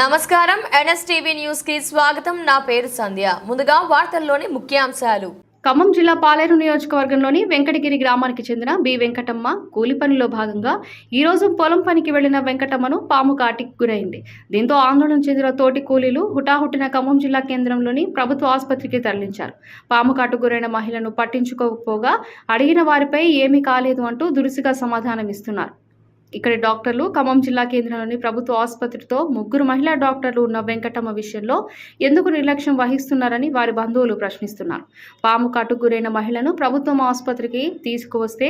నమస్కారం. ఎన్ఎస్టీవీ న్యూస్కి స్వాగతం. నా పేరు సంధ్య. ముందుగా వార్తల్లోని ముఖ్యాంశాలు. ఖమ్మం జిల్లా పాలేరు నియోజకవర్గంలోని వెంకటగిరి గ్రామానికి చెందిన బి వెంకటమ్మ కూలి పనిలో భాగంగా ఈరోజు పొలం పనికి వెళ్ళిన వెంకటమ్మను పాము కాటికి గురైంది. దీంతో ఆందోళన చెందిన తోటి కూలీలు హుటాహుటిన ఖమ్మం జిల్లా కేంద్రంలోని ప్రభుత్వ ఆసుపత్రికి తరలించారు. పాము కాటు గురైన మహిళను పట్టించుకోకపోగా అడిగిన వారిపై ఏమీ కాలేదు అంటూ దురుసుగా సమాధానం ఇస్తున్నారు ఇక్కడ డాక్టర్లు ఖమ్మం జిల్లా కేంద్రంలోని ప్రభుత్వ ఆసుపత్రితో ముగ్గురు మహిళా డాక్టర్లు ఉన్న వెంకటమ్మ విషయంలో ఎందుకు నిర్లక్ష్యం వహిస్తున్నారని వారి బంధువులు ప్రశ్నిస్తున్నారు. పాము కాటు గురైన మహిళను ప్రభుత్వం ఆసుపత్రికి తీసుకువస్తే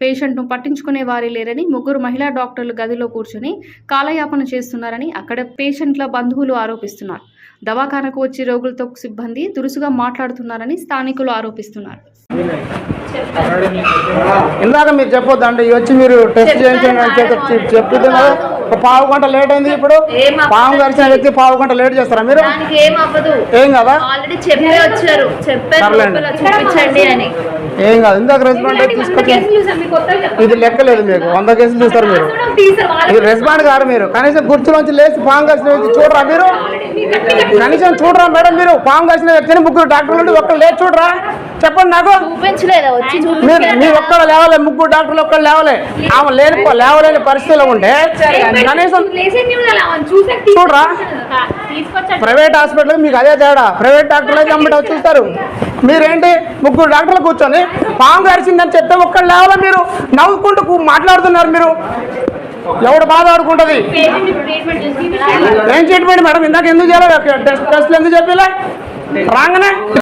పేషెంట్ను పట్టించుకునే వారే లేరని ముగ్గురు మహిళా డాక్టర్లు గదిలో కూర్చొని కాలయాపన చేస్తున్నారని అక్కడ పేషెంట్ల బంధువులు ఆరోపిస్తున్నారు. దవాఖానకు వచ్చే రోగులతో సిబ్బంది దురుసుగా మాట్లాడుతున్నారని స్థానికులు ఆరోపిస్తున్నారు. ఇందాక మీరు చెప్పొద్దండి వచ్చి మీరు టెస్ట్ చేయించండి చెప్తుంది కదా. ఒక పావు గంట లేట్ అయింది ఇప్పుడు. పాము గడిచిన వ్యక్తి పావు గంట లేట్ చేస్తారా మీరు? ఏం కదా? ఆల్రెడీ చెప్పే వచ్చారు. చూపించండి అని. ఏం కాదు ఇందాక రెస్పాండ్ అయితే తీసుకొచ్చి ఇది లెక్కలేదు మీకు వంద కేసులు చూస్తారు మీరు. ఇది రెస్పాండ్ కాదు మీరు. కనీసం కుర్చీలోంచి లేచి పాము కలిసిన వ్యక్తి చూడరా మీరు? కనీసం చూడరా మేడం మీరు? పాము కలిసిన వ్యక్తిని ముగ్గురు డాక్టర్లు ఉండి ఒక్కరు లేచి చూడరా? చెప్పండి నాకు. మీరు ఒక్కడ లేవలే ముగ్గురు డాక్టర్లు ఒక్కరు లేవలే. ఆమె లేని లేవలేని పరిస్థితిలో ఉంటే కనీసం చూడరా? ప్రైవేట్ హాస్పిటల్ మీకు అదే తేడా. ప్రైవేట్ డాక్టర్లు అయితే అమ్మట చూస్తారు. మీరేంటి? ముగ్గురు డాక్టర్లు కూర్చొని పాము గడిచిందని చెప్తే ఒక్కరు లేవాల మీరు. నవ్వుకుంటూ మాట్లాడుతున్నారు మీరు. ఎవడు బాధ ఆడుకుంటుంది? ఏం ట్రీట్మెంట్ మేడం? ఇందాక ఎందుకు చేయాలి? టెస్ట్ టెస్ట్లు ఎందుకు చెప్పలే? రాగానే?